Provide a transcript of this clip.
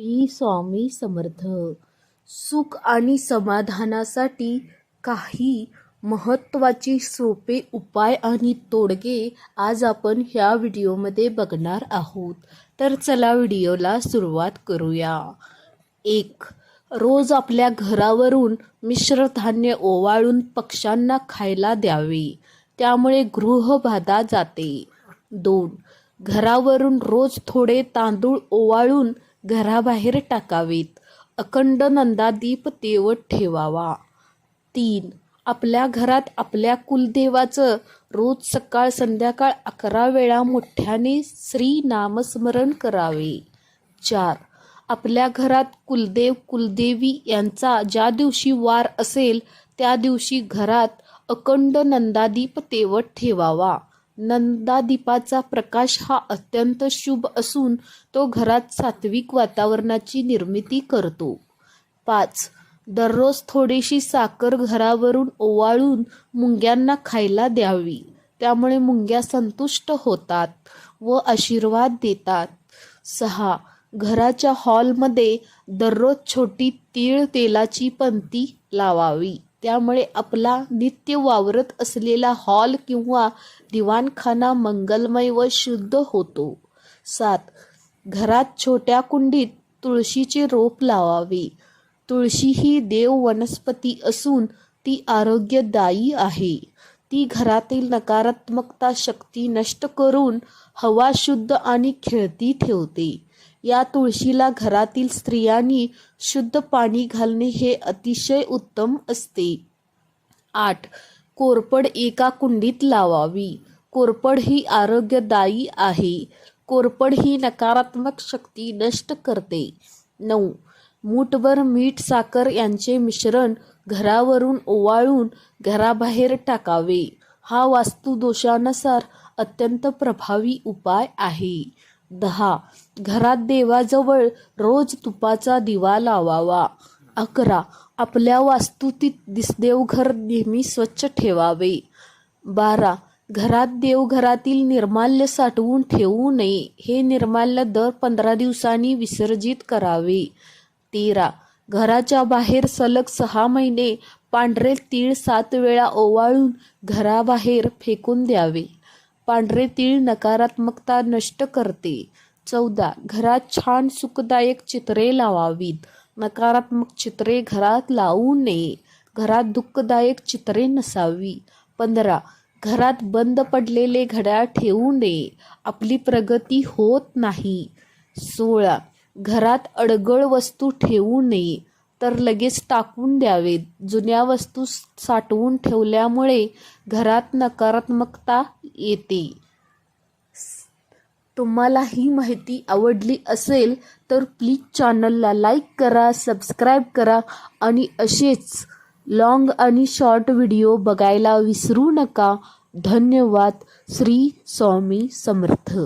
श्री स्वामी समर्थ. सुख आणि समाधानासाठी काही महत्त्वाचे सोपे उपाय आणि तोडगे आज आपण ह्या व्हिडिओमध्ये बघणार आहोत. तर चला व्हिडिओला सुरुवात करूया. एक रोज आपल्या घरावरून मिश्र धान्य ओवाळून पक्ष्यांना खायला द्यावे. त्यामुळे गृहबाधा जाते. दोन घरावरून रोज थोडे तांदूळ ओवाळून घराबाहेर टाकावेत. अखंड नंदादीप तेवत ठेवावा. तीन आपल्या घरात आपल्या कुलदेवाचं रोज सकाळ संध्याकाळ अकरा वेळा मोठ्याने श्री नामस्मरण करावे. चार आपल्या घरात कुलदेव कुलदेवी यांचा ज्या दिवशी वार असेल त्या दिवशी घरात अखंड नंदादीप तेवत ठेवावा. नंदादीपाचा प्रकाश हा अत्यंत शुभ असून तो घरात सात्विक वातावरणाची निर्मिती करतो. पाच. दररोज थोडीशी साखर घरावरून ओवाळून मुंग्यांना खायला द्यावी. त्यामुळे मुंग्या संतुष्ट होतात व आशीर्वाद देतात. सहा. घराच्या हॉलमध्ये दररोज छोटी तीळ तेलाची पंती लावावी. त्यामुळे आपला नित्य वावरत असलेला हॉल किंवा दिवाणखाना मंगलमय व शुद्ध होतो. सात घरात छोट्या कुंडीत तुळशीचे रोप लावावे. तुळशी ही देव वनस्पती असून ती आरोग्यदायी आहे. ती घरातील नकारात्मकता शक्ती नष्ट करून हवा शुद्ध आणि खेळती ठेवते. या तुळशीला घरातील स्त्रियांनी शुद्ध पाणी घालणे हे अतिशय उत्तम असते. आठ. कोरपड एका कुंडीत लावावी. कोरपड ही आरोग्यदायी आहे. कोरपड ही नकारात्मक शक्ती नष्ट करते. नऊ. मूठभर मीठ साखर यांचे मिश्रण घरावरून ओवाळून घराबाहेर टाकावे. हा वास्तुदोषानुसार अत्यंत प्रभावी उपाय आहे. दहा. घरात देवाजवळ रोज तुपाचा दिवा लावावा. अकरा. आपल्या वास्तुतीत दिसदेवघर नेहमी स्वच्छ ठेवावे. बारा. घरात देवघरातील निर्माल्य साठवून ठेवू नये. हे निर्माल्य दर पंधरा दिवसांनी विसर्जित करावे. तेरा. घराच्या बाहेर सलग सहा महिने पांढरे तीळ सात वेळा ओवाळून घराबाहेर फेकून द्यावे. पांढरे तीळ नकारात्मकता नष्ट करते. चौदा. घरात छान सुखदायक चित्रे लावावीत. नकारात्मक चित्रे घरात लावू नये. घरात दुःखदायक चित्रे नसावी. पंधरा. घरात बंद पडलेले घड्याळ ठेवू नये. आपली प्रगती होत नाही. सोळा. घरात अडगळ वस्तू ठेवू नये. तर लगेच टाकून द्यावेत जुन्या वस्तू साठवून ठेवल्यामुळे घरात नकारात्मकता येते. तुम्हाला ही माहिती आवडली असेल तर प्लीज चॅनलला लाईक करा सबस्क्राईब करा आणि असेच लॉंग आणि शॉर्ट व्हिडिओ बघायला विसरू नका. धन्यवाद. श्री स्वामी समर्थ.